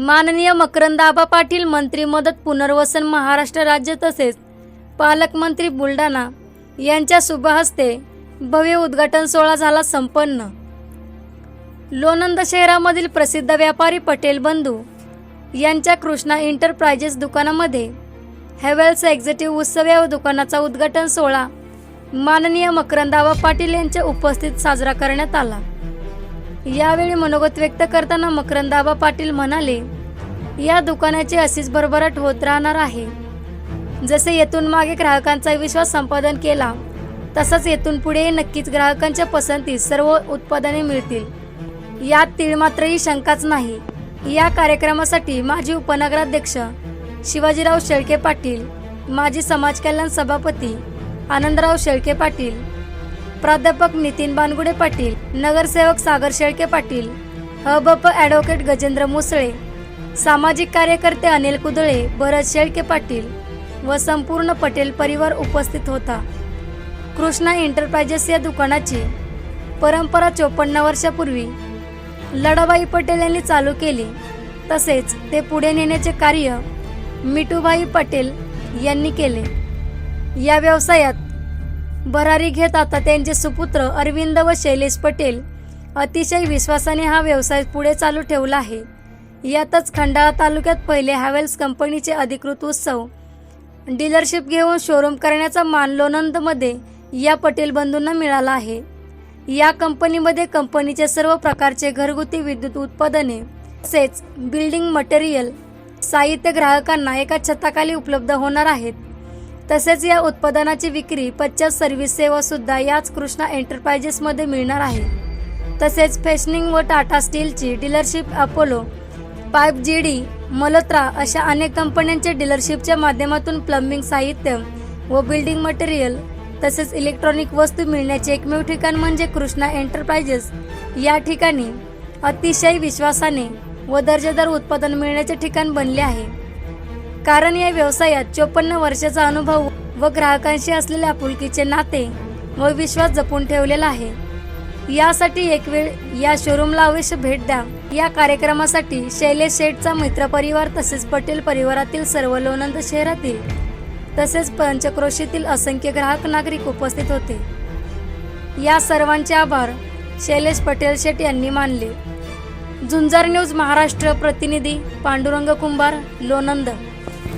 माननीय मकरंदाबा पाटील मंत्री मदत पुनर्वसन महाराष्ट्र राज्य तसेच पालकमंत्री बुलढाणा यांच्या शुभहस्ते भव्य उद्घाटन सोहळा झाला संपन्न. लोणंद शहरामधील प्रसिद्ध व्यापारी पटेल बंधू यांच्या कृष्णा इंटरप्राइजेस दुकानामध्ये हॅवेल्स एक्झिटिव्ह उत्सव या दुकानाचा उद्घाटन सोहळा माननीय मकरंदाबा पाटील यांच्या उपस्थित साजरा करण्यात आला. यावेळी मनोगत व्यक्त करताना मकरंदाबा पाटील म्हणाले या दुकानाची अशीच भरभराट होत राहणार आहे. जसे येथून मागे ग्राहकांचा विश्वास संपादन केला तसंच येथून पुढे नक्कीच ग्राहकांच्या पसंतीत सर्व उत्पादने मिळतील. यात तीळमात्रही शंकाच नाही. या कार्यक्रमासाठी माजी उपनगराध्यक्ष शिवाजीराव शेळके पाटील माजी समाज कल्याण सभापती आनंदराव शेळके पाटील प्राध्यापक नितीन बानगुडे पाटील नगरसेवक सागर शेळके पाटील हबप ॲडव्होकेट गजेंद्र मुसळे सामाजिक कार्यकर्ते अनिल कुदळे भरत शेळके पाटील व संपूर्ण पटेल परिवार उपस्थित होता. कृष्णा एंटरप्राइजेस या दुकानाची परंपरा चोपन्न वर्षापूर्वी लडाबाई पटेल यांनी चालू केली. तसेच ते पुढे नेण्याचे कार्य मिठूभाई पटेल यांनी केले. या व्यवसायात भरारी घेत आता त्यांचे सुपुत्र अरविंद व शैलेश पटेल. अतिशय विश्वासाने हा व्यवसाय पुढे चालू ठेवला आहे. यातच खंडाळा तालुक्यात पहिले हॅवेल्स कंपनीचे अधिकृत उत्सव. डीलरशिप घेऊन शोरूम करण्याचा मान लोणंदमध्ये या पटेल बंधूंना मिळाला आहे. या कंपनीमध्ये कंपनीचे सर्व प्रकारचे घरगुती विद्युत उत्पादने तसेच बिल्डिंग मटेरियल साहित्य ग्राहकांना एका छताखाली उपलब्ध होणार आहेत. तसेच या उत्पादनाची विक्री पश्चात सर्व्हिस सेवा सुद्धा याच कृष्णा एंटरप्राइजेसमध्ये मिळणार आहे. तसेच फेशनिंग व टाटा स्टीलची dealership Apollo pipe G D Malhotra अशा अनेक कंपन्यांच्या डीलरशिपच्या माध्यमातून प्लंबिंग साहित्य व बिल्डिंग मटेरियल तसेच इलेक्ट्रॉनिक वस्तू मिळण्याचे एकमेव ठिकाण म्हणजे कृष्णा एंटरप्राइजेस या ठिकाणी अतिशय विश्वासाने व दर्जेदार उत्पादन मिळण्याचे ठिकाण बनले आहे. कारण या व्यवसायात चोपन्न वर्षाचा अनुभव व ग्राहकांशी असलेले आपुलकीचे नाते व विश्वास जपून ठेवलेला आहे. यासाठी एक वेळ या शोरूमला अवश्य भेट द्या. या कार्यक्रमासाठी शैलेश शेठचा मित्रपरिवार तसेच पटेल परिवारातील सर्व लोणंद शहरातील तसेच पंचक्रोशीतील असंख्य ग्राहक नागरिक उपस्थित होते. या सर्वांचे आभार शैलेश पटेल शेठ यांनी मानले. झुंजार न्यूज महाराष्ट्र प्रतिनिधी पांडुरंग कुंभार लोणंद.